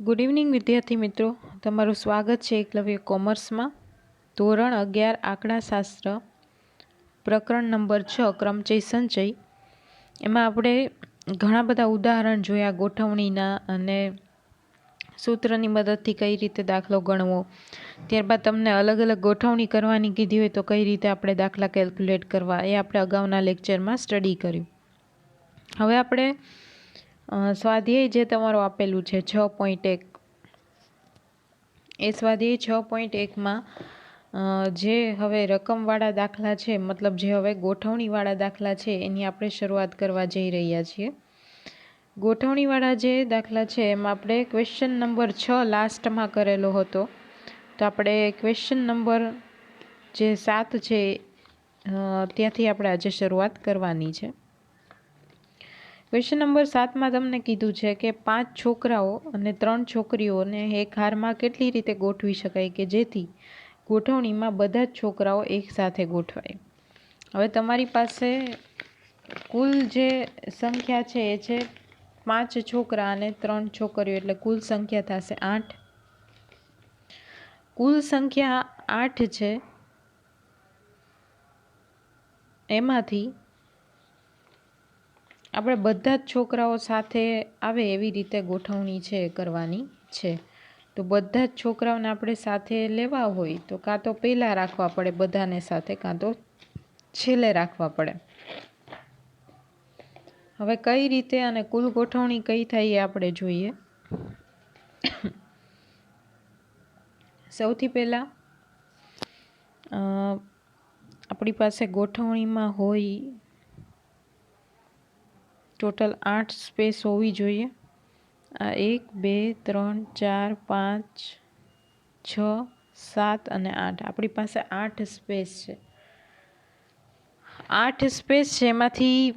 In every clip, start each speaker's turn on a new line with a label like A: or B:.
A: Good evening વિદ્યાર્થી મિત્રો. તમારું સ્વાગત છે એકલવ્ય કોમર્સમાં. ધોરણ અગિયાર, આંકડાશાસ્ત્ર, પ્રકરણ નંબર છ ક્રમચય સંચય. એમાં આપણે ઘણા બધા ઉદાહરણ જોયા, ગોઠવણીના અને સૂત્રની મદદથી કઈ રીતે દાખલો ગણવો. ત્યારબાદ તમને અલગ અલગ ગોઠવણી કરવાની કીધી હોય તો કઈ રીતે આપણે દાખલા કેલ્ક્યુલેટ કરવા, એ આપણે અગાઉના લેક્ચરમાં સ્ટડી કર્યું. હવે આપણે સ્વાધ્યાય જે તમારું આપેલું છે, છ પોઈન્ટ એક. એ સ્વાધ્યાય છ પોઈન્ટ એકમાં જે હવે રકમવાળા દાખલા છે, મતલબ જે હવે ગોઠવણીવાળા દાખલા છે, એની આપણે શરૂઆત કરવા જઈ રહ્યા છીએ. ગોઠવણીવાળા જે દાખલા છે, એમાં આપણે ક્વેશ્ચન નંબર છ લાસ્ટમાં કરેલો હતો. તો આપણે ક્વેશ્ચન નંબર જે સાત છે ત્યાંથી આપણે આજે શરૂઆત કરવાની છે. ક્વેશ્ચન નંબર સાતમાં તમને કીધું છે કે પાંચ છોકરાઓ અને ત્રણ છોકરીઓને એક હારમાં કેટલી રીતે ગોઠવી શકાય કે જેથી ગોઠવણીમાં બધા જ છોકરાઓ એકસાથે ગોઠવાય? હવે તમારી પાસે કુલ જે સંખ્યા છે એ છે પાંચ છોકરા અને ત્રણ છોકરીઓ, એટલે કુલ સંખ્યા થશે આઠ. કુલ સંખ્યા આઠ છે. એમાંથી આપણે બધા જ છોકરાઓ સાથે આવે એવી રીતે ગોઠવણી છે, કરવાની છે. તો બધા જ છોકરાઓને આપણે સાથે લેવા હોય તો કાં તો પહેલાં રાખવા પડે બધાને સાથે, કાં તો છેલ્લે રાખવા પડે. હવે કઈ રીતે અને કુલ ગોઠવણી કઈ થાય એ આપણે જોઈએ. સૌથી પહેલાં આપણી પાસે ગોઠવણીમાં હોય ટોટલ આઠ સ્પેસ હોવી જોઈએ. આ એક, બે, ત્રણ, ચાર, પાંચ, છ, સાત અને આઠ. આપણી પાસે આઠ સ્પેસ છે. આઠ સ્પેસ છે, એમાંથી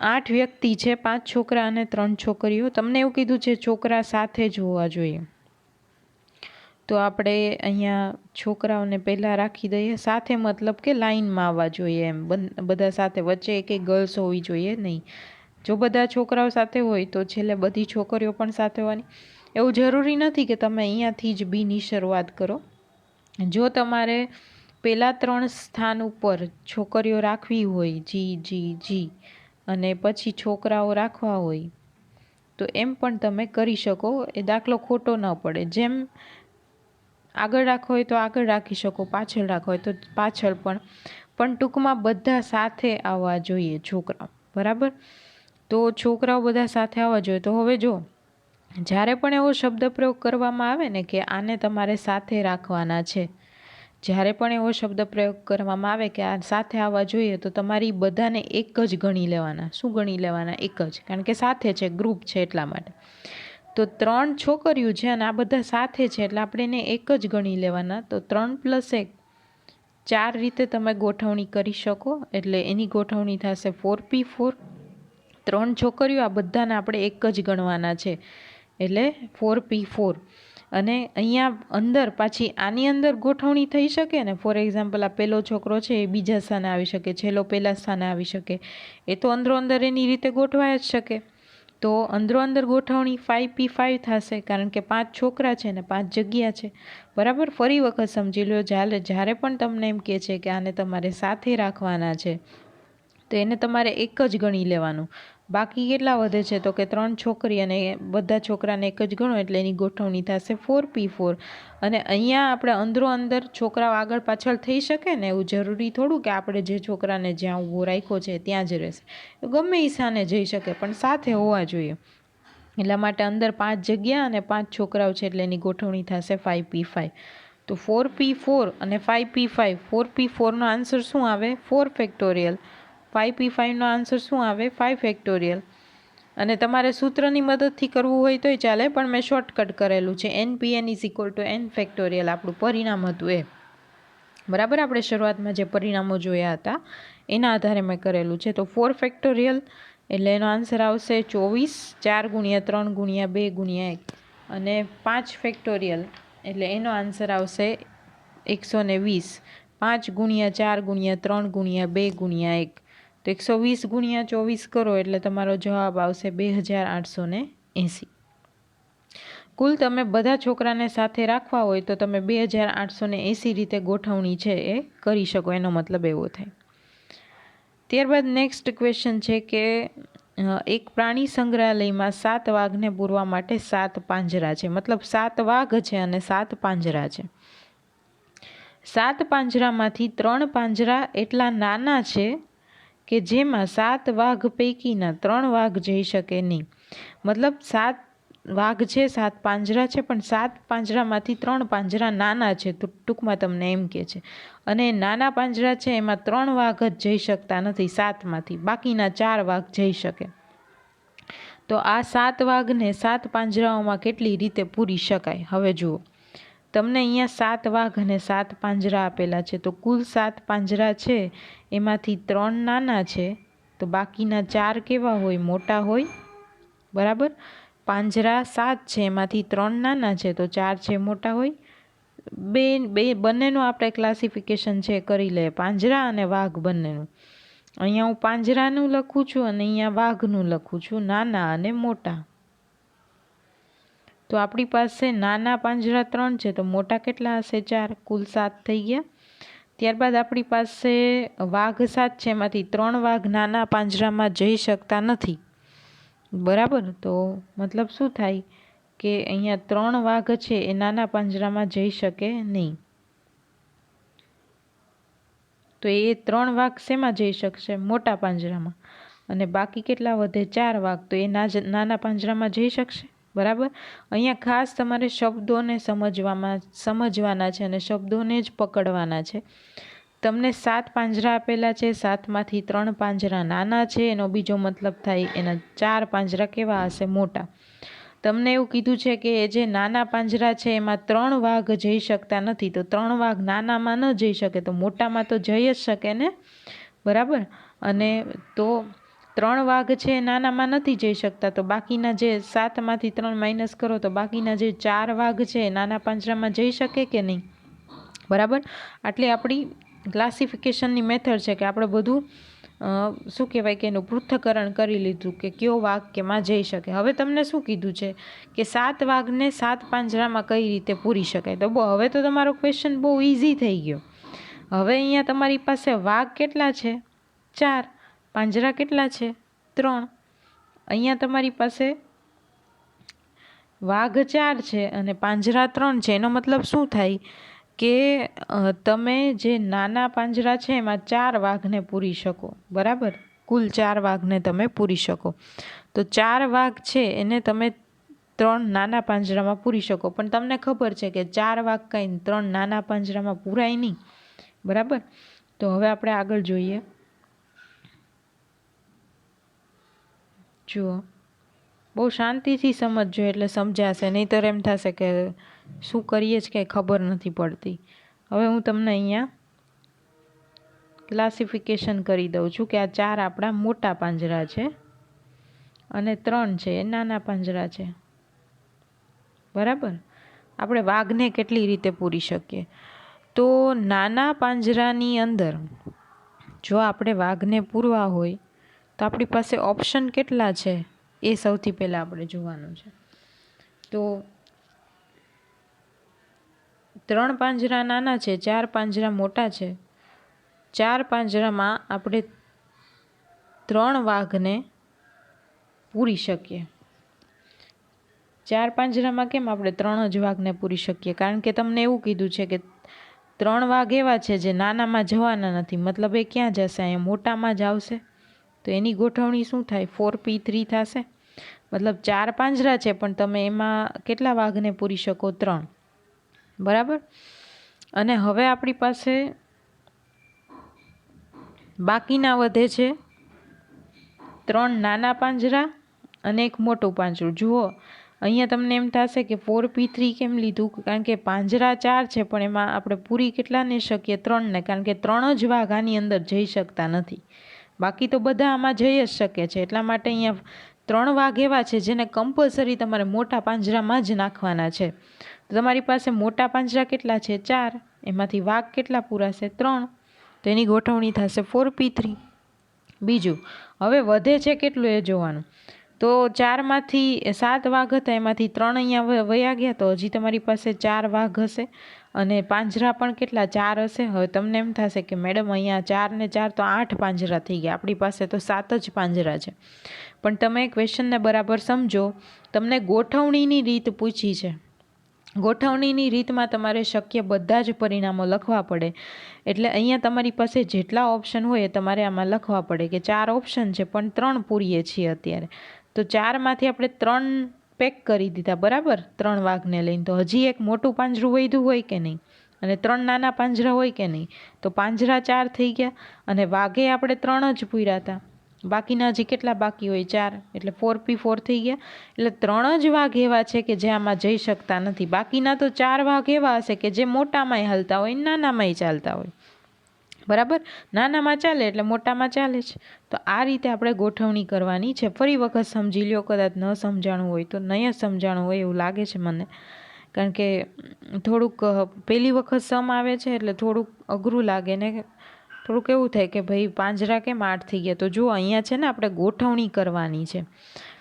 A: આઠ વ્યક્તિ છે, પાંચ છોકરા અને ત્રણ છોકરીઓ. તમને એવું કીધું છે, છોકરા સાથે જ હોવા જોઈએ. તો આપણે અહીંયા છોકરાઓને પહેલાં રાખી દઈએ. સાથે મતલબ કે લાઇનમાં આવવા જોઈએ એમ. બધા સાથે વચ્ચે એક એક ગર્લ્સ હોવી જોઈએ નહીં. જો બધા છોકરાઓ સાથે હોય તો છેલ્લે બધી છોકરીઓ પણ સાથે હોવાની. એવું જરૂરી નથી કે તમે અહીંયાથી જ બીની શરૂઆત કરો. જો તમારે પહેલાં ત્રણ સ્થાન ઉપર છોકરીઓ રાખવી હોય, જી જી જી, અને પછી છોકરાઓ રાખવા હોય, તો એમ પણ તમે કરી શકો. એ દાખલો ખોટો ન પડે. જેમ આગળ રાખો હોય તો આગળ રાખી શકો, પાછળ રાખો હોય તો પાછળ પણ. પણ ટૂંકમાં બધા સાથે આવવા જોઈએ છોકરા બરાબર? તો છોકરાઓ બધા સાથે આવવા જોઈએ. તો હવે જો, જ્યારે પણ એવો શબ્દ પ્રયોગ કરવામાં આવે ને કે આને તમારે સાથે રાખવાના છે, જ્યારે પણ એવો શબ્દ પ્રયોગ કરવામાં આવે કે આ સાથે આવવા જોઈએ, તો તમારી બધાને એક જ ગણી લેવાના. શું ગણી લેવાના? એક જ. કારણ કે સાથે છે ગ્રુપ છે એટલા માટે. તો ત્રણ છોકરીઓ છે અને આ બધા સાથે છે એટલે આપણે એને એક જ ગણી લેવાના. તો ત્રણ પ્લસ એક, ચાર રીતે તમે ગોઠવણી કરી શકો. એટલે એની ગોઠવણી થશે ફોર પી ફોર ત્રણ છોકરીઓ આ બધાને આપણે એક જ ગણવાના છે. એટલે ફોર પી ફોર અને અહીંયા અંદર પાછી આની અંદર ગોઠવણી થઈ શકે ને? ફોર એક્ઝામ્પલ આ પહેલો છોકરો છે એ બીજા સ્થાને આવી શકે, છેલ્લો પહેલાં સ્થાને આવી શકે. એ તો અંદરો અંદર એની રીતે ગોઠવાય જ શકે. તો અંદરો અંદર ગોઠવણી ફાઇવ પી ફાઇવ થશે, કારણ કે પાંચ છોકરા છે ને, પાંચ જગ્યા છે. બરાબર? ફરી વખત સમજી લો જ્યારે જ્યારે પણ તમને એમ કહે છે કે આને તમારે સાથે રાખવાના છે, તો એને તમારે એક જ ગણી લેવાનું. બાકી કેટલા વધે છે? તો કે ત્રણ છોકરી અને બધા છોકરાને એક જ ગણો, એટલે એની ગોઠવણી થશે ફોર પી ફોર અને અહીંયા આપણે અંદરો અંદર છોકરાઓ આગળ પાછળ થઈ શકે ને, એવું જરૂરી થોડું કે આપણે જે છોકરાને જ્યાં ઊભો રાખ્યો છે ત્યાં જ રહેશે. ગમે એ સાને જઈ શકે, પણ સાથે હોવા જોઈએ. એટલા માટે અંદર પાંચ જગ્યા અને પાંચ છોકરાઓ છે, એટલે એની ગોઠવણી થશે ફાઇવ પી ફાઇવ તો ફોર પી ફોર અને five P five four P ફોરનો answer શું આવે? ફોર ફેક્ટોરિયલ ફાઇવ પી ફાઇવનો આન્સર શું આવે? ફાઇવ ફેક્ટોરિયલ અને તમારે સૂત્રની મદદથી કરવું હોય તોય ચાલે, પણ મેં શોર્ટકટ કરેલું છે. N P N is equal to N factorial આપણું પરિણામ હતું એ. બરાબર? આપણે શરૂઆતમાં જે પરિણામો જોયા હતા, એના આધારે મેં કરેલું છે. તો ફોર ફેક્ટોરિયલ એટલે એનો આન્સર આવશે ચોવીસ, ચાર ગુણ્યા ત્રણ ગુણ્યા બે ગુણ્યા એક. અને પાંચ ફેક્ટોરિયલ એટલે એનો આન્સર આવશે એકસો ને વીસ. પાંચ ગુણ્યા ચાર ગુણ્યા ત્રણ ગુણ્યા બે ગુણ્યા એક. તો એકસો વીસ ગુણ્યા ચોવીસ કરો એટલે તમારો જવાબ આવશે બે હજાર આઠસો ને એંસી. કુલ તમે બધા છોકરાને સાથે રાખવા હોય તો તમે બે હજાર આઠસો ને એંસી રીતે ગોઠવણી છે એ કરી શકો, એનો મતલબ એવો થાય. ત્યારબાદ નેક્સ્ટ ક્વેશ્ચન છે કે એક પ્રાણી સંગ્રહાલયમાં સાત વાઘને પૂરવા માટે સાત પાંજરા છે. મતલબ સાત વાઘ છે અને સાત પાંજરા છે. સાત પાંજરામાંથી ત્રણ પાંજરા એટલા નાના છે કે જેમાં સાત વાઘ પૈકીના ત્રણ વાઘ જઈ શકે નહીં. મતલબ સાત વાઘ છે, સાત પાંજરા છે, પણ સાત પાંજરામાંથી ત્રણ પાંજરા નાના છે તો ટૂંકમાં તમને એમ કે છે. અને નાના પાંજરા છે, એમાં ત્રણ વાઘ જ જઈ શકતા નથી સાતમાંથી. બાકીના ચાર વાઘ જઈ શકે. તો આ સાત વાઘને સાત પાંજરાઓમાં કેટલી રીતે પૂરી શકાય? હવે જુઓ. તમને અહીંયા સાત વાઘ અને સાત પાંજરા આપેલા છે. તો કુલ સાત પાંજરા છે. એમાંથી ત્રણ નાના છે. તો બાકીના ચાર કેવા હોય? મોટા હોય. બરાબર? પાંજરા સાત છે. એમાંથી ત્રણ નાના છે. તો ચાર છે, મોટા હોય. બે બે, બંનેનું આપણે ક્લાસિફિકેશન છે, કરી લઈએ. પાંજરા અને વાઘ બંનેનું. અહીંયા હું પાંજરાનું લખું છું અને અહીંયા વાઘનું લખું છું. નાના અને મોટા. તો આપણી પાસે નાના પાંજરા ત્રણ છે, તો મોટા કેટલા હશે ચાર? કુલ સાત થઈ ગયા. ત્યારબાદ આપણી પાસે વાઘ સાત છે, એમાંથી ત્રણ વાઘ નાના પાંજરામાં જઈ શકતા નથી. બરાબર? તો મતલબ શું થાય કે અહીંયા ત્રણ વાઘ છે, એ નાના પાંજરામાં જઈ શકે નહીં. તો એ ત્રણ વાઘ શેમાં જઈ શકશે? મોટા પાંજરામાં. અને બાકી કેટલા વધે? ચાર વાઘ. તો એ નાના પાંજરામાં જઈ શકશે? બરાબર? અહીંયા ખાસ તમારે શબ્દોને સમજવામાં, સમજવાના છે અને શબ્દોને જ પકડવાના છે. તમને સાત પાંજરા આપેલા છે, સાતમાંથી ત્રણ પાંજરા નાના છે, એનો બીજો મતલબ થાય એના ચાર પાંજરા કેવા હશે? મોટા. તમને એવું કીધું છે કે જે નાના પાંજરા છે, એમાં ત્રણ વાઘ જઈ શકતા નથી. તો ત્રણ વાઘ નાનામાં ન જઈ શકે, તો મોટામાં તો જઈ જ શકે ને? બરાબર? અને તો ત્રણ વાઘ છે, નાનામાં નથી જઈ શકતા. તો બાકીના જે સાતમાંથી ત્રણ માઇનસ કરો, તો બાકીના જે ચાર વાઘ છે, નાના પાંજરામાં જઈ શકે કે નહીં? બરાબર? આટલી આપણી ક્લાસિફિકેશનની મેથડ છે કે આપણે બધું શું કહેવાય કે એનું પૃથ્થકરણ કરી લીધું કે કયો વાઘ કેમાં જઈ શકે. હવે તમને શું કીધું છે કે સાત વાઘને સાત પાંજરામાં કઈ રીતે પૂરી શકાય? તો હવે તો તમારો ક્વેશ્ચન બહુ ઇઝી થઈ ગયો. હવે અહીંયા તમારી પાસે વાઘ કેટલા છે? ચાર. પાંજરા કેટલા છે? ત્રણ. અહીંયા તમારી પાસે વાઘ ચાર છે અને પાંજરા ત્રણ છે. એનો મતલબ શું થાય કે તમે જે નાના પાંજરા છે એમાં ચાર વાઘને પૂરી શકો. બરાબર? કુલ ચાર વાઘને તમે પૂરી શકો. તો ચાર વાઘ છે એને તમે ત્રણ નાના પાંજરામાં પૂરી શકો. પણ તમને ખબર છે કે ચાર વાઘ કંઈ ત્રણ નાના પાંજરામાં પૂરાય નહીં. બરાબર? તો હવે આપણે આગળ જોઈએ. જુઓ. બહુ શાંતિથી સમજજો એટલે સમજાશે, નહીંતર એમ થશે કે શું કરીએ જ કંઈ ખબર નથી પડતી. હવે હું તમને અહીંયા ક્લાસિફિકેશન કરી દઉં છું કે આ ચાર આપણા મોટા પાંજરા છે અને ત્રણ છે, એ નાના પાંજરા છે. બરાબર? આપણે વાઘને કેટલી રીતે પૂરી શકીએ? તો નાના પાંજરાની અંદર જો આપણે વાઘને પૂરવા હોય તો આપણી પાસે ઓપ્શન કેટલા છે? એ સૌથી પહેલાં આપણે જોવાનું છે. તો ત્રણ પાંજરા નાના છે, ચાર પાંજરા મોટા છે. ચાર પાંજરામાં આપણે ત્રણ વાઘને પૂરી શકીએ. ચાર પાંજરામાં કેમ આપણે ત્રણ જ વાઘને પૂરી શકીએ? કારણ કે તમને એવું કીધું છે કે ત્રણ વાઘ એવા છે જે નાનામાં જવાના નથી. મતલબ એ ક્યાં જશે? અહીંયા મોટામાં જ આવશે? તો એની ગોઠવણી શું થાય? ફોર પી થ્રી થશે? મતલબ ચાર પાંજરા છે, પણ તમે એમાં કેટલા વાઘને પૂરી શકો? ત્રણ. બરાબર? અને હવે આપણી પાસે બાકીના વધે છે ત્રણ નાના પાંજરા અને એક મોટું પાંજરું. જુઓ, અહીંયા તમને એમ થશે કે ફોર પી થ્રી કેમ લીધું? કારણ કે પાંજરા ચાર છે, પણ એમાં આપણે પૂરી કેટલાને શકીએ? ત્રણને, કારણ કે ત્રણ જ વાઘ આની અંદર જઈ શકતા નથી. બાકી તો બધા આમાં જઈ જ શકે છે. એટલા માટે અહીંયા ત્રણ વાઘ એવા છે જેને કમ્પલસરી તમારે મોટા પાંજરામાં જ નાખવાના છે. તો તમારી પાસે મોટા પાંજરા કેટલા છે? ચાર. એમાંથી વાઘ કેટલા પૂરાશે ત્રણ. તો એની ગોઠવણી થશે ફોર પી થ્રી બીજું, હવે વધે છે કેટલું એ જોવાનું. તો ચારમાંથી સાત વાઘ હતા, એમાંથી ત્રણ અહીંયા વયા ગયા તો હજી તમારી પાસે ચાર વાઘ હશે. અને પાંજરા પણ કેટલા ચાર હશે? હવે તમને એમ થશે કે મેડમ, અહીંયા ચાર ને ચાર તો આઠ પાંજરા થઈ ગયા. આપણી પાસે તો સાત જ પાંજરા છે. પણ તમે ક્વેશ્ચનને બરાબર સમજો. તમને ગોઠવણીની રીત પૂછી છે. ગોઠવણીની રીતમાં તમારે શક્ય બધા જ પરિણામો લખવા પડે. એટલે અહીંયા તમારી પાસે જેટલા ઓપ્શન હોય એ તમારે આમાં લખવા પડે કે ચાર ઓપ્શન છે, પણ ત્રણ પૂરીએ છીએ અત્યારે. તો ચારમાંથી આપણે ત્રણ પેક કરી દીધા, બરાબર? ત્રણ વાઘને લઈને. તો હજી એક મોટું પાંજરું વધ્યું હોય કે નહીં? અને ત્રણ નાના પાંજરા હોય કે નહીં? તો પાંજરા ચાર થઈ ગયા અને વાઘે આપણે ત્રણ જ પૂર્યા હતા. બાકીના હજી કેટલા બાકી હોય? ચાર. એટલે ફોર પી ફોર થઈ ગયા. એટલે ત્રણ જ વાઘ એવા છે કે જે આમાં જઈ શકતા નથી. બાકીના તો ચાર વાઘ એવા હશે કે જે મોટામાંય હાલતા હોય નાનામાંય ચાલતા હોય. બરાબર? નાનામાં ચાલે એટલે મોટામાં ચાલે છે. તો આ રીતે આપણે ગોઠવણી કરવાની છે. ફરી વખત સમજી લ્યો, કદાચ ન સમજાણું હોય તો નહીં સમજાણું હોય એવું લાગે છે મને. કારણ કે થોડુંક પહેલી વખત સમ આવે છે એટલે થોડુંક અઘરું લાગે ને થોડુંક એવું થાય કે ભાઈ પાંજરા કેમ આઠ થઈ ગયા? તો જુઓ, અહીંયા છે ને આપણે ગોઠવણી કરવાની છે.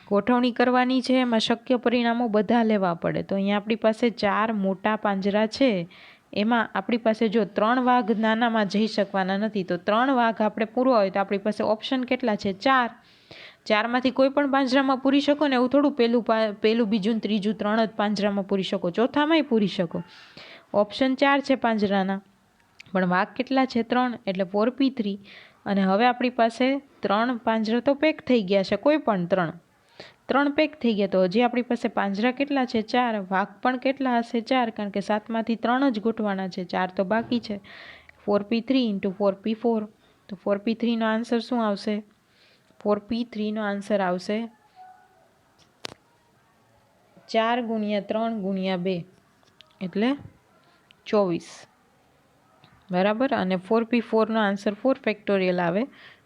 A: ગોઠવણી કરવાની છે, એમાં શક્ય પરિણામો બધા લેવા પડે. તો અહીંયા આપણી પાસે ચાર મોટા પાંજરા છે. એમાં આપણી પાસે જો ત્રણ વાઘ નાનામાં જઈ શકવાના નથી, તો ત્રણ વાઘ આપણે પૂરો હોય તો આપણી પાસે ઓપ્શન કેટલા છે? ચાર. ચારમાંથી કોઈ પણ પાંજરામાં પૂરી શકો ને એવું થોડું પેલું પા, પેલું બીજું ત્રીજું ત્રણ જ પાંજરામાં પૂરી શકો. ચોથામાંય પૂરી શકો. ઓપ્શન ચાર છે પાંજરાના. પણ વાઘ કેટલા છે? ત્રણ. એટલે ફોર પી થ્રી અને હવે આપણી પાસે ત્રણ પાંજરા તો પેક થઈ ગયા છે, કોઈ પણ ત્રણ. ત્રણ પેક થઈ ગયા તો હજી આપણી પાસે પાંજરા કેટલા છે? ચાર. વાઘ પણ કેટલા હશે? ચાર, કારણ કે સાતમાંથી ત્રણ જ ગોઠવાના છે. ચાર તો બાકી છે. Four P three into four P four. તો ફોર પી થ્રીનો આન્સર શું આવશે? ફોર પી થ્રીનો આન્સર આવશે ચાર ગુણ્યા ત્રણ ગુણ્યા બે, એટલે ચોવીસ. બરાબર? અને ફોર પી ફોરનો આન્સર ફોર ફેક્ટોરિયલ આવે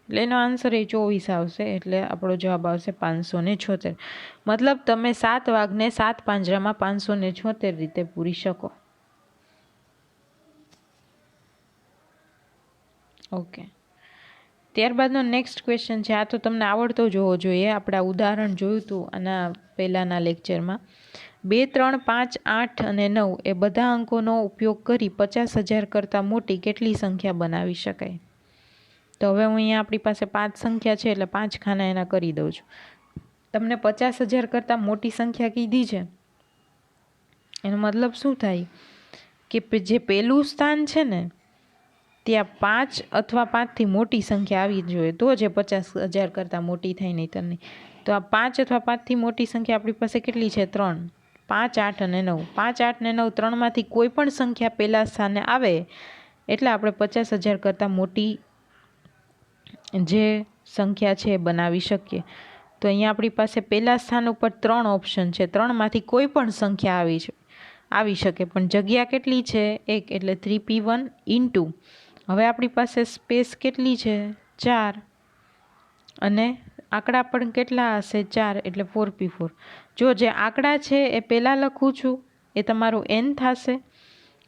A: એટલે એનો આન્સર એ ચોવીસ આવશે, એટલે આપણો જવાબ આવશે પાંચસો ને છોતેર. મતલબ તમે સાત વાઘને સાત પાંજરામાં પાંચસો ને છોતેર રીતે પૂરી શકો. ઓકે ત્યારબાદનો નેક્સ્ટ ક્વેશ્ચન છે, આ તો તમને આવડતો જ હોવો જોઈએ. આપણે આ ઉદાહરણ જોયું હતું આના પહેલાંના લેક્ચરમાં બે, ત્રણ, પાંચ, આઠ અને નવ એ બધા અંકોનો ઉપયોગ કરી પચાસ હજાર કરતાં મોટી કેટલી સંખ્યા બનાવી શકાય? તો હવે હું અહીંયા આપણી પાસે પાંચ સંખ્યા છે એટલે પાંચ ખાના એના કરી દઉં છું. તમને પચાસ હજાર કરતાં મોટી સંખ્યા કીધી છે. એનો મતલબ શું થાય? કે જે પહેલું સ્થાન છે ને, ત્યાં પાંચ અથવા પાંચથી મોટી સંખ્યા આવી જોઈએ. તો જે પચાસ હજાર કરતાં મોટી થાય નહીં તો આ પાંચ અથવા પાંચથી મોટી સંખ્યા આપણી પાસે કેટલી છે? ત્રણ. પાંચ, આઠ અને નવ. પાંચ, આઠ ને નવ ત્રણમાંથી કોઈ પણ સંખ્યા પહેલાં સ્થાને આવે, એટલે આપણે પચાસ હજાર કરતાં મોટી જે સંખ્યા છે એ બનાવી શકીએ. તો અહીંયા આપણી પાસે પહેલાં સ્થાન ઉપર ત્રણ ઓપ્શન છે. ત્રણમાંથી કોઈ પણ સંખ્યા આવી છે, આવી શકે. પણ જગ્યા કેટલી છે? એક, એટલે થ્રી પી વન ઇન્ટુ હવે આપણી પાસે સ્પેસ કેટલી છે? ચાર. અને આંકડા પણ કેટલા હશે? ચાર, એટલે ફોર પી ફોર જો જે આંકડા છે એ પહેલાં લખું છું, એ તમારું એન થશે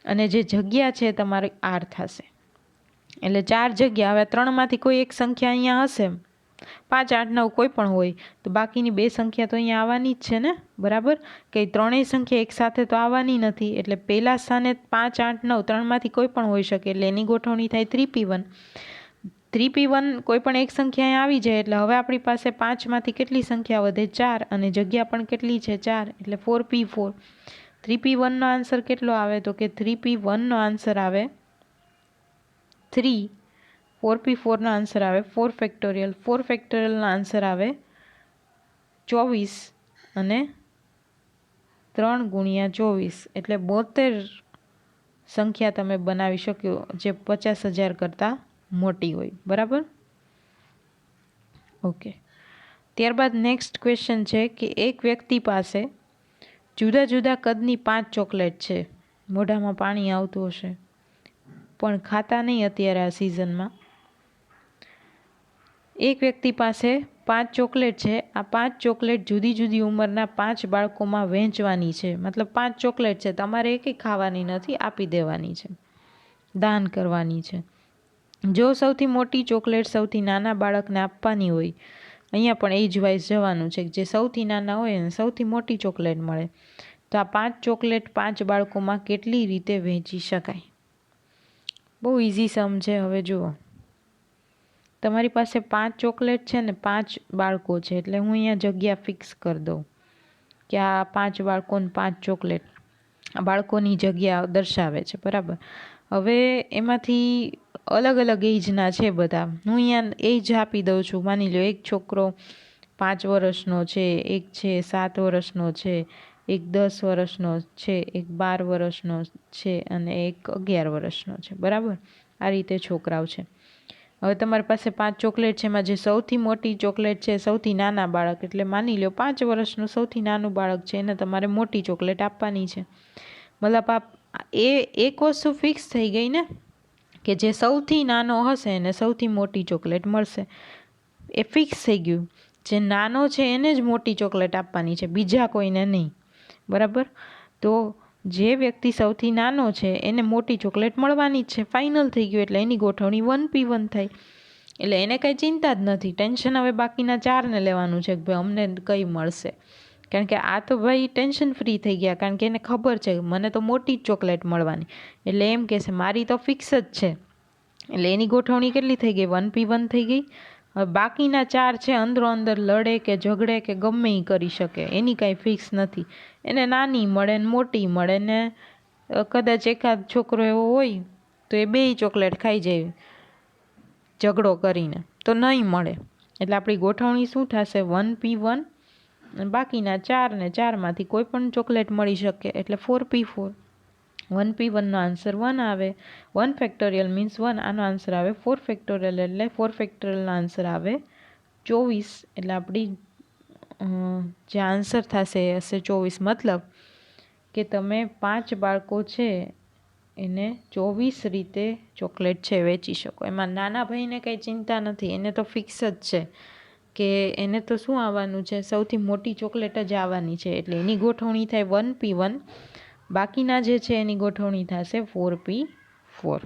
A: અને જે જગ્યા છે એ તમારી આર થશે. એટલે ચાર જગ્યા, હવે ત્રણમાંથી કોઈ એક સંખ્યા અહીંયા હશે? પાંચ, આઠ, નવ કોઈ પણ હોય, તો બાકીની બે સંખ્યા તો અહીંયા આવવાની જ છે ને? બરાબર? કે ત્રણેય સંખ્યા એકસાથે તો આવવાની નથી, એટલે પહેલા સ્થાને પાંચ, આઠ, નવ ત્રણમાંથી કોઈ પણ હોઈ શકે, એટલે એની ગોઠવણી થાય three P one. Three P one કોઈ પણ એક સંખ્યા આવી જાય, એટલે હવે આપણી પાસે પાંચમાંથી કેટલી સંખ્યા વધે? ચાર, અને જગ્યા પણ કેટલી છે? ચાર, એટલે four P four. Three P વનનો answer કેટલો આવે? તો કે થ્રી પી વનનો આન્સર આવે થ્રી ફોર પી ફોરનો આન્સર આવે. ફોર ફેક્ટોરિયલ ફોર ફેક્ટોરિયલનો આન્સર આવે ચોવીસ અને ત્રણ ગુણ્યા ચોવીસ. એટલે બોતેર સંખ્યા તમે બનાવી શક્યો જે પચાસ હજાર કરતાં મોટી હોય. બરાબર? ઓકે ત્યારબાદ નેક્સ્ટ ક્વેશ્ચન છે કે એક વ્યક્તિ પાસે જુદા જુદા કદની પાંચ ચોકલેટ છે. મોઢામાં પાણી આવતું હશે. પણ ખાતા નહીં અત્યારે આ સિઝનમાં એક વ્યક્તિ પાસે પાંચ ચોકલેટ છે. આ પાંચ ચોકલેટ જુદી જુદી ઉંમરના પાંચ બાળકોમાં વહેંચવાની છે. મતલબ પાંચ ચોકલેટ છે. તમારે એકેય ખાવાની નથી, આપી દેવાની છે. દાન કરવાની છે. જો સૌથી મોટી ચોકલેટ સૌથી નાના બાળકને આપવાની હોય, અહીંયા પણ એજ વાઇઝ જવાનું છે જે સૌથી નાના હોય એને સૌથી મોટી ચોકલેટ મળે. તો આ પાંચ ચોકલેટ પાંચ બાળકોમાં કેટલી રીતે વહેંચી શકાય? બહુ ઇઝી સમ છે. હવે જુઓ. તમારી પાસે પાંચ ચોકલેટ છે ને પાંચ બાળકો છે, એટલે હું અહીંયા જગ્યા ફિક્સ કરી દઉં કે આ પાંચ બાળકોને પાંચ ચોકલેટ બાળકોની જગ્યા દર્શાવે છે. બરાબર? હવે એમાંથી અલગ અલગ એજના છે બધા. હું અહીંયા એજ આપી દઉં છું. માની લો એક છોકરો પાંચ વર્ષનો છે, એક છે સાત વર્ષનો છે એક દસ વર્ષનો છે, એક બાર વર્ષનો છે અને એક અગિયાર વર્ષનો છે. બરાબર? આ રીતે છોકરાઓ છે. હવે તમારી પાસે પાંચ ચોકલેટ છે, એમાં જે સૌથી મોટી ચોકલેટ છે, સૌથી નાના બાળક, એટલે માની લો પાંચ વર્ષનું સૌથી નાનું બાળક છે, એને તમારે મોટી ચોકલેટ આપવાની છે. મતલબ આપ, એ, એક વસ્તુ ફિક્સ થઈ ગઈ ને, કે જે સૌથી નાનો હશે એને સૌથી મોટી ચોકલેટ મળશે. એ ફિક્સ થઈ ગયું. જે નાનો છે એને જ મોટી ચોકલેટ આપવાની છે, બીજા કોઈને નહીં. બરાબર? તો જે વ્યક્તિ સૌથી નાનો છે, એને મોટી ચોકલેટ મળવાની જ છે. ફાઇનલ થઈ ગયું એટલે એની ગોઠવણી વન પી વન થાય એટલે એને કંઈ ચિંતા જ નથી. ટેન્શન હવે બાકીના ચારને લેવાનું છે કે ભાઈ અમને કઈ મળશે. કારણ કે આ તો ભાઈ ટેન્શન ફ્રી થઈ ગયા. કારણ કે એને ખબર છે મને તો મોટી જ ચોકલેટ મળવાની. એટલે એમ કહેશે મારી તો ફિક્સ જ છે. એટલે એની ગોઠવણી કેટલી થઈ ગઈ? વન પી વન થઈ ગઈ. હવે બાકીના ચાર છે, અંદરો અંદર લડે કે ઝઘડે કે ગમે એ કરી શકે. એની કાંઈ ફિક્સ નથી. એને નાની મળે ને મોટી મળે ને કદાચ એકાદ છોકરો એવો હોય તો એ બેય ચોકલેટ ખાઈ જાય ઝઘડો કરીને. તો નહીં મળે. એટલે આપણી ગોઠવણી શું થશે? One P one. બાકીના ચાર ને ચારમાંથી કોઈ પણ ચોકલેટ મળી શકે. એટલે four P four. One P વનનો answer one આવે. વન ફેક્ટોરિયલ મીન્સ વન આનો આન્સર આવે ફોર ફેક્ટોરિયલ એટલે ફોર ફેક્ટોરિયલનો આન્સર આવે ચોવીસ. એટલે આપણી જે આન્સર થશે એ હશે ચોવીસ, મતલબ કે તમે પાંચ બાળકો છે, એને ચોવીસ રીતે ચોકલેટ છે વેચી શકો. એમાં નાના ભાઈને કંઈ ચિંતા નથી. એને તો ફિક્સ જ છે કે એને તો શું આવવાનું છે? સૌથી મોટી ચોકલેટ જ આવવાની છે. એટલે એની ગોઠવણી થાય વન પી વન બાકીના જે છે એની ગોઠવણી થશે ફોર પી ફોર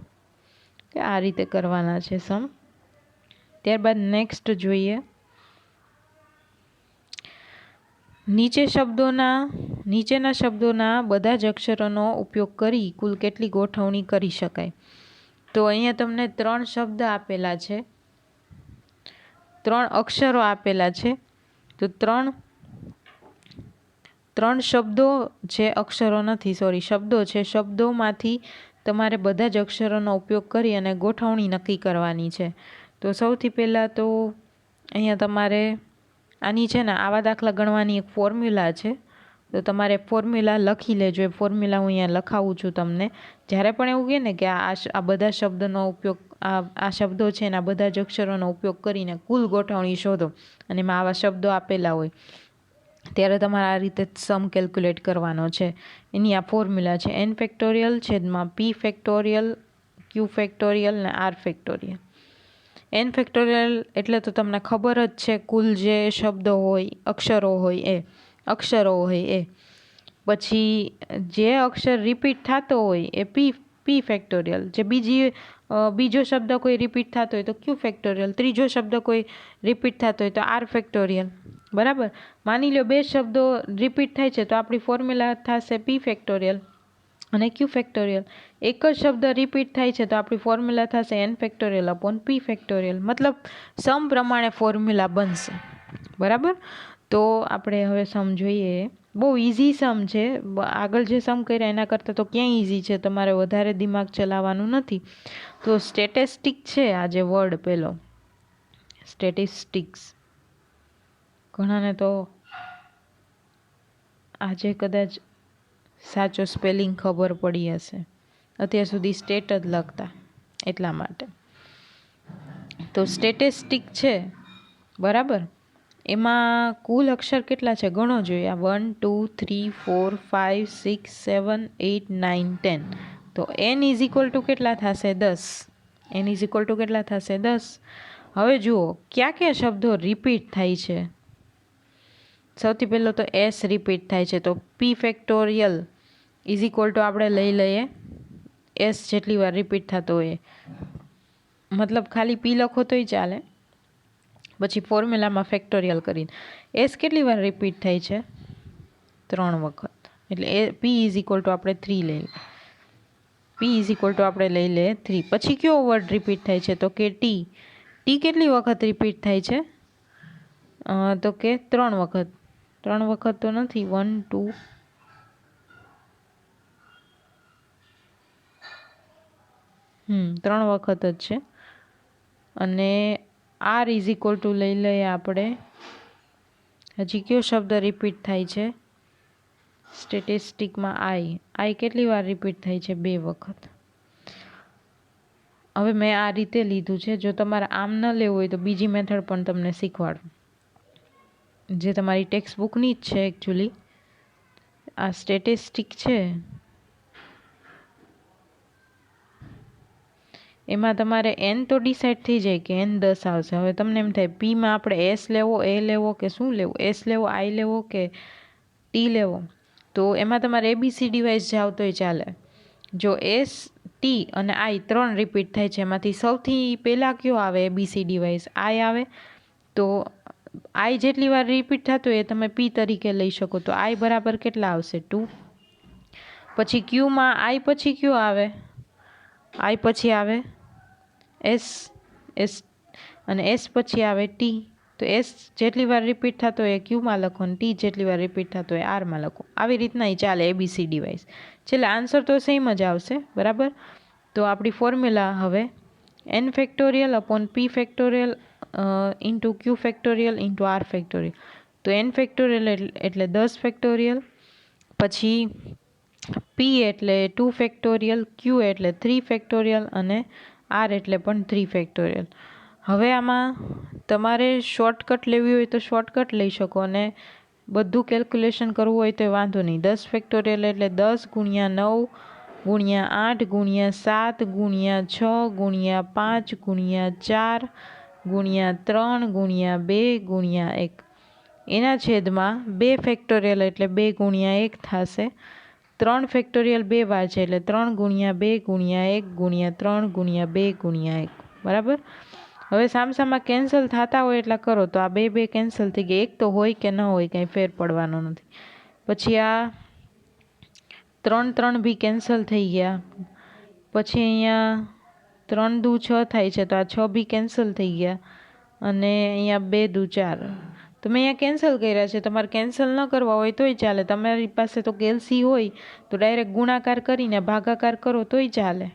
A: કે આ રીતે કરવાના છે સમ ત્યારબાદ નેક્સ્ટ જોઈએ. નીચે શબ્દોના, નીચેના શબ્દોના બધા જ અક્ષરોનો ઉપયોગ કરી કુલ કેટલી ગોઠવણી કરી શકાય. તો અહીંયા તમને ત્રણ શબ્દ આપેલા છે. ત્રણ અક્ષરો આપેલા છે. તો ત્રણ ત્રણ શબ્દો છે અક્ષરો નથી સોરી શબ્દો છે. શબ્દોમાંથી તમારે બધા જ અક્ષરોનો ઉપયોગ કરી અને ગોઠવણી નક્કી કરવાની છે. તો સૌથી પહેલાં તો અહીંયા તમારે આની છે ને, આવા દાખલા ગણવાની એક ફોર્મ્યુલા છે. તો તમારે ફોર્મ્યુલા લખી લેજો. એ ફોર્મ્યુલા હું અહીંયા લખાવું છું તમને. જ્યારે પણ એવું કહે ને કે આ આ બધા શબ્દનો ઉપયોગ, આ આ શબ્દો છે એના બધા જ અક્ષરોનો ઉપયોગ કરીને કુલ ગોઠવણી શોધો અને એમાં આવા શબ્દો આપેલા હોય. ત્યારે તમારે આ રીતે સમ કેલ્ક્યુલેટ કરવાનો છે. એની આ ફોર્મ્યુલા છે એન ફેક્ટોરિયલ છેદમાં પી ફેક્ટોરિયલ ક્યુ ફેક્ટોરિયલ ને આર ફેક્ટોરિયલ એન ફેક્ટોરિયલ એટલે તો તમને ખબર જ છે કુલ જે શબ્દો હોય, અક્ષરો હોય એ, અક્ષરો હોય એ. પછી જે અક્ષર રિપીટ થતો હોય એ પી પી ફેક્ટોરિયલ જે બીજી બીજો શબ્દ કોઈ રિપીટ થતો હોય તો ક્યુ ફેક્ટોરિયલ ત્રીજો શબ્દ કોઈ રિપીટ થતો હોય તો આર ફેક્ટોરિયલ બરાબર? માની લો બે શબ્દો રિપીટ થાય છે, તો આપણી ફોર્મ્યુલા થશે પી ફેક્ટોરિયલ અને ક્યુ ફેક્ટોરિયલ એક જ શબ્દ રિપીટ થાય છે, તો આપણી ફોર્મ્યુલા થશે N factorial upon P factorial મતલબ સમ પ્રમાણે ફોર્મ્યુલા બનશે. બરાબર? તો આપણે હવે સમ જોઈએ. બહુ ઇઝી સમ છે. આગળ જે સમ કર્યા એના કરતાં તો ક્યાંય ઇઝી છે? તમારે વધારે દિમાગ ચલાવવાનું નથી. તો સ્ટેટિસ્ટિક છે આ જે વર્ડ પેલો. સ્ટેટિસ્ટિક્સ ઘણાને તો આજે કદાચ સાચો સ્પેલિંગ ખબર પડી હશે. અત્યાર સુધી સ્ટેટ જ લખતા એટલા માટે. તો સ્ટેટિસ્ટિક છે, બરાબર? એમાં કુલ અક્ષર કેટલા છે? ગણો જોઈએ. આ one two three four five six seven eight nine ten તો એન ઇઝ ઇક્વલ ટુ કેટલા થશે? દસ. એન ઇઝ ઇક્વલ ટુ કેટલા થશે? દસ. હવે જુઓ, ક્યાં ક્યાં શબ્દો રિપીટ થાય છે? સૌથી પહેલો તો એસ રિપીટ થાય છે. તો P factorial is equal to આપણે લઈ લઈએ. એસ જેટલી વાર રિપીટ થતો હોય મતલબ ખાલી પી લખો તોય ચાલે. પછી ફોર્મ્યુલામાં ફેક્ટોરિયલ કરીને. એસ કેટલી વાર રિપીટ થાય છે? ત્રણ વખત. એટલે એ પી ઇઝ ઇક્વલ ટુ આપણે થ્રી લઈ લઈએ. પી ઇઝ ઇક્વલ ટુ આપણે લઈ લઈએ થ્રી પછી કયો વર્ડ રિપીટ થાય છે? તો કે ટી ટી કેટલી વખત રિપીટ થાય છે? તો કે ત્રણ વખત. ત્રણ વખત તો નથી. વન ટુ હમ, ત્રણ વખત જ છે. અને આર ઇઝ ઇક્વલ ટુ લઈ લઈએ આપણે. હજી કયો શબ્દ રિપીટ થાય છે? સ્ટેટિસ્ટિકમાં આઈ આઈ કેટલી વાર રિપીટ થાય છે? બે વખત. હવે મેં આ રીતે લીધું છે. જો તમારે આમ ન લેવું હોય તો બીજી મેથડ પણ તમને શીખવાડું. જે તમારી ટેક્સ્ટ બુકની જ છે એકચ્યુઅલી આ સ્ટેટિસ્ટિક છે. એમાં તમારે એન તો ડિસાઇડ થઈ જાય કે એન દસ આવશે. હવે તમને એમ થાય પીમાં આપણે એસ લેવો એ લેવો કે શું લેવું? એસ લેવો આઈ લેવો કે ટી લેવો? તો એમાં તમારે એબીસી ડિવાઇસ જાવ તોય ચાલે. જો એસ ટી અને આઈ ત્રણ રિપીટ થાય છે, એમાંથી સૌથી પહેલાં કયો આવે? એબીસી ડિવાઇસ આઈ આવે. તો આઈ જેટલી વાર રિપીટ થતું હોય એ તમે પી તરીકે લઈ શકો. તો આઈ બરાબર કેટલા આવશે? ટુ પછી ક્યુમાં આઈ પછી ક્યુ આવે? આઈ પછી આવે? એસ એસ અને એસ પછી આવે ટી તો એસ જેટલી વાર રિપીટ થતો હોય એ ક્યુમાં લખો અને ટી જેટલી વાર રિપીટ થતો હોય આરમાં લખો. આવી રીતના એ ચાલે A B C D wise છેલ્લે આન્સર તો સેમ જ આવશે, બરાબર? તો આપણી ફોર્મ્યુલા હવે N factorial upon P factorial into Q factorial into R factorial તો એન ફેક્ટોરિયલ એટલે દસ ફેક્ટોરિયલ પછી પી એટલે ટુ ફેક્ટોરિયલ ક્યુ એટલે થ્રી ફેક્ટોરિયલ અને આર એટલે પણ થ્રી ફેક્ટોરિયલ હવે આમાં તમારે શોર્ટકટ લેવી હોય તો શોર્ટકટ લઈ શકો અને બધું કેલ્ક્યુલેશન કરવું હોય તો વાંધો નહીં. દસ ફેક્ટોરિયલ એટલે દસ ગુણ્યા નવ ગુણ્યા આઠ ગુણ્યા સાત ગુણ્યા છ ગુણ્યા પાંચ ગુણ્યા ચાર ગુણ્યા ત્રણ, ગુણ્યા બે, ગુણ્યા એક. એના છેદમાં બે ફેક્ટોરિયલ એટલે બે ગુણ્યા એક થશે. ત્રણ ફેક્ટોરિયલ બે વાર છે એટલે ત્રણ ગુણ્યા બે, ગુણ્યા એક, ગુણ્યા ત્રણ, ગુણ્યા બે, ગુણ્યા એક. બરાબર? હવે સામસામાં કેન્સલ થતા હોય એટલા કરો તો આ બે બે કેન્સલ થઈ ગયા. એક તો હોય કે ન હોય કાંઈ ફેર પડવાનો નથી. પછી આ ત્રણ ત્રણ બી કેન્સલ થઈ ગયા. પછી અહીંયા ત્રણ દુ છ થાય છે તો આ છ બી કેન્સલ થઈ ગયા. અને અહીંયા બે દુ ચાર. તો મેં અહીંયા કેન્સલ કર્યા છે, તમારે કેન્સલ ન કરવા હોય તોય ચાલે. તમારી પાસે તો કેલ્સી હોય, તો ડાયરેક્ટ ગુણાકાર કરીને ભાગાકાર કરો તોય ચાલે.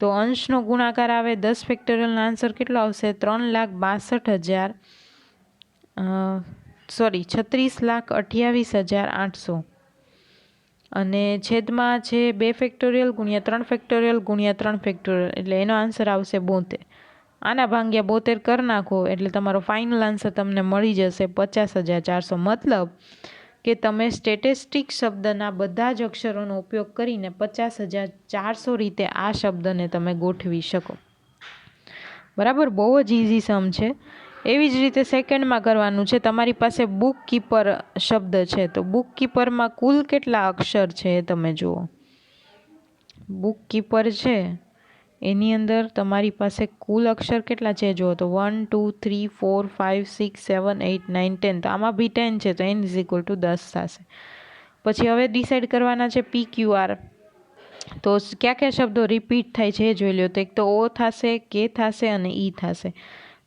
A: તો અંશનો ગુણાકાર આવે, દસ ફેક્ટોરિયલનો આન્સર કેટલો આવશે? ત્રણ લાખ બાસઠ હજાર સોરી છત્રીસ લાખ અઠ્યાવીસ હજાર આઠસો. અને છેદમાં છે બે ફેક્ટોરિયલ ગુણ્યા ત્રણ ફેક્ટોરિયલ ગુણ્યા ત્રણ ફેક્ટોરિયલ. એટલે એનો આન્સર આવશે બોતેર. આના ભાંગ્યા બોતેર કરી નાખો, એટલે તમારો ફાઇનલ આન્સર તમને મળી જશે પચાસ હજાર ચારસો. મતલબ કે તમે સ્ટેટિસ્ટિક શબ્દના બધા જ અક્ષરોનો ઉપયોગ કરીને પચાસ હજાર ચારસો રીતે આ શબ્દને તમે ગોઠવી શકો. બરાબર? બહુ જ ઇઝી સમ છે. એવી જ રીતે સેકન્ડમાં કરવાનું છે. તમારી પાસે બુક કીપર શબ્દ છે. તો બુક કીપરમાં કુલ કેટલા અક્ષર છે એ તમે જુઓ. બુક કીપર છે, એની અંદર તમારી પાસે કુલ અક્ષર કેટલા છે જુઓ તો one two three four five six seven eight nine ten તો આમાં બી ટેન છે તો એન ઇઝ ઇક્વલ ટુ દસ થશે. પછી હવે ડિસાઇડ કરવાના છે પી ક્યુ આર તો કયા કયા શબ્દો રિપીટ થાય છે એ જોઈ લો તો એક તો ઓ થશે કે થશે અને ઈ થશે.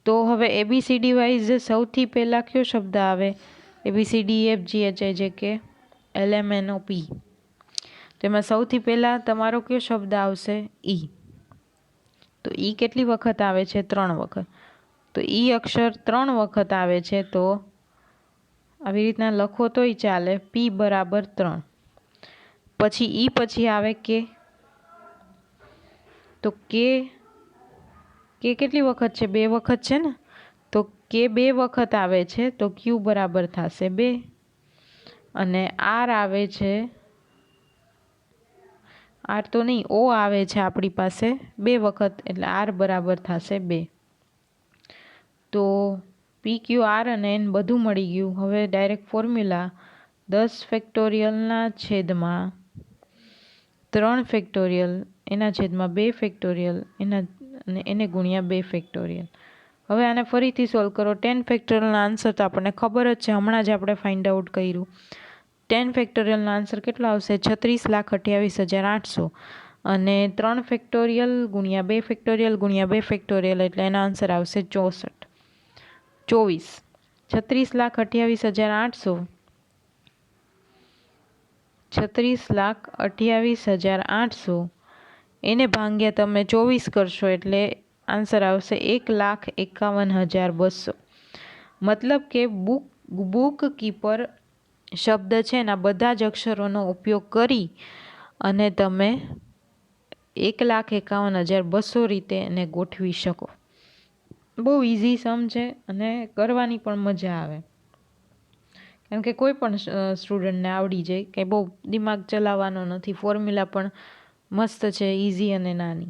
A: તો હવે એબીસીડી વાઇઝ સૌથી પહેલાં કયો શબ્દ આવે? A B C D F G H I J K L M N O પી તેમાં સૌથી પહેલાં તમારો કયો શબ્દ આવશે? ઈ તો ઈ કેટલી વખત આવે છે? ત્રણ વખત. તો ઈ અક્ષર ત્રણ વખત આવે છે, તો આવી રીતના લખો તોય ચાલે. પી બરાબર ત્રણ. પછી ઈ પછી આવે કે તો કે કે કેટલી વખત છે? બે વખત છે ને? તો કે બે વખત આવે છે, તો ક્યુ બરાબર થશે બે. અને આર આવે છે આર તો નહીં ઓ આવે છે આપણી પાસે બે વખત, એટલે આર બરાબર થશે બે. તો પી ક્યુ આર અને એન બધું મળી ગયું. હવે ડાયરેક્ટ ફોર્મ્યુલા દસ ફેક્ટોરિયલના છેદમાં ત્રણ ફેક્ટોરિયલ, એના છેદમાં બે ફેક્ટોરિયલ, એના અને એને ગુણ્યા બે ફેક્ટોરિયલ હવે આને ફરીથી સોલ્વ કરો. ટેન ફેક્ટોરિયલનો આન્સર તો આપણને ખબર જ છે. હમણાં જ આપણે ફાઇન્ડ આઉટ કર્યું. ટેન ફેક્ટોરિયલનો આન્સર કેટલો આવશે? છત્રીસ લાખ અઠ્યાવીસ હજાર આઠસો. અને ત્રણ ફેક્ટોરિયલ ગુણ્યા બે ફેક્ટોરિયલ ગુણ્યા બે ફેક્ટોરિયલ એટલે એનો આન્સર આવશે ચોસઠ. ચોવીસ. છત્રીસ લાખ અઠ્યાવીસ હજાર આઠસો. છત્રીસ લાખ અઠ્યાવીસ હજાર આઠસો. એને ભાંગ્યા તમે ચોવીસ કરશો એટલે આન્સર આવશે એક લાખ એકાવન હજાર બસો. મતલબ કે બુક બુક કીપર શબ્દ છે એના બધા જ અક્ષરોનો ઉપયોગ કરી અને તમે એક લાખ એકાવન હજાર બસો રીતે એને ગોઠવી શકો. બહુ ઇઝી સમ છે અને કરવાની પણ મજા આવે. કેમ કે કોઈ પણ સ્ટુડન્ટને આવડી જાય કે બહુ દિમાગ ચલાવવાનો નથી ફોર્મ્યુલા પણ મસ્ત છે ઇઝી અને નાની.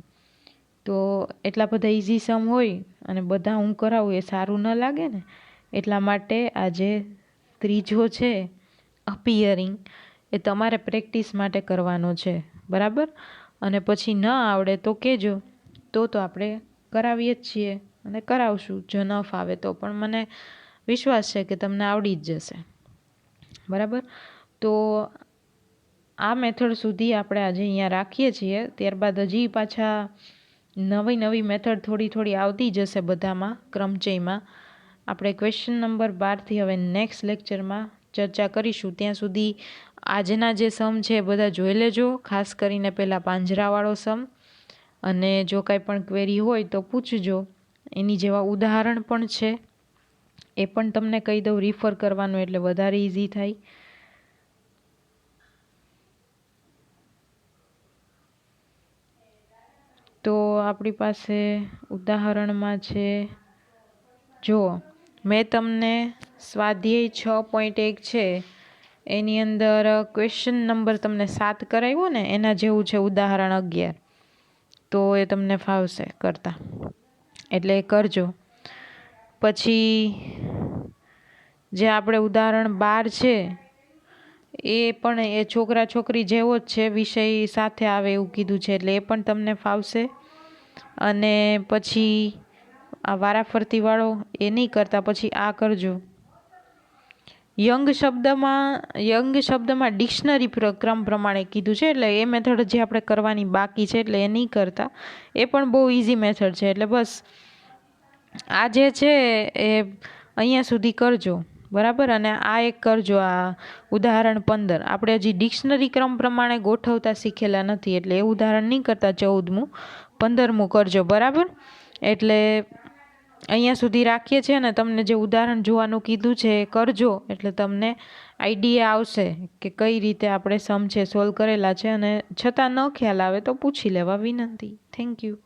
A: તો એટલા બધા ઇઝી સમ હોય અને બધા હું કરાવું એ સારું ન લાગે ને, એટલા માટે આજે ત્રીજો છે અપિયરિંગ એ તમારે પ્રેક્ટિસ માટે કરવાનો છે. બરાબર? અને પછી ન આવડે તો કહેજો તો તો આપણે કરાવીએ જ છીએ અને કરાવશું, જો ન ફાવે તો. પણ મને વિશ્વાસ છે કે તમને આવડી જ જશે. બરાબર? તો આ મેથડ સુધી આપણે આજે અહીંયા રાખીએ છીએ. ત્યારબાદ હજી પાછા નવી નવી મેથડ થોડી થોડી આવતી જશે બધામાં, ક્રમચયમાં. આપણે ક્વેશ્ચન નંબર બારથી હવે નેક્સ્ટ લેક્ચરમાં ચર્ચા કરીશું. ત્યાં સુધી આજના જે સમ છે એ બધા જોઈ લેજો, ખાસ કરીને પહેલાં પાંજરાવાળો સમ. અને જો કાંઈ પણ ક્વેરી હોય તો પૂછજો. એની જેવા ઉદાહરણ પણ છે. એ પણ તમને કહી દઉં રિફર કરવાનું એટલે વધારે ઇઝી થાય. તો આપણી પાસે ઉદાહરણમાં છે જુઓ મેં તમને સ્વાધ્યાય છ પોઈન્ટ એક છે, એની અંદર ક્વેશ્ચન નંબર તમને સાત કરાવ્યો ને, એના જેવું છે ઉદાહરણ અગિયાર. તો એ તમને ફાવશે કરતા. એટલે કરજો. પછી, જે આપણે ઉદાહરણ બાર છે એ પણ એ છોકરા છોકરી જેવો જ છે, વિષય સાથે આવે એવું કીધું છે, એટલે એ પણ તમને ફાવશે. અને પછી આ વારાફરતીવાળો એ નહીં કરતા, પછી આ કરજો. યંગ શબ્દમાં યંગ શબ્દમાં ડિક્શનરી ક્રમ પ્રમાણે કીધું છે, એટલે એ મેથડ જે આપણે કરવાની બાકી છે, એટલે એ નહીં કરતા. એ પણ બહુ ઇઝી મેથડ છે, એટલે બસ આ જે છે એ અહીંયા સુધી કરજો. બરાબર? અને આ એક કરજો, આ ઉદાહરણ પંદર. આપણે હજી ડિક્શનરી ક્રમ પ્રમાણે ગોઠવતા શીખેલા નથી, એટલે એ ઉદાહરણ નહીં કરતા ચૌદમું. પંદરમું કરજો, બરાબર? એટલે અહીંયા સુધી રાખીએ છીએ ને, તમને જે ઉદાહરણ જોવાનું કીધું છે એ કરજો, એટલે તમને આઈડિયા આવશે કે કઈ રીતે આપણે સમ છે સોલ્વ કરેલા છે, અને છતાં ન ખ્યાલ આવે તો પૂછી લેવા વિનંતી. Thank you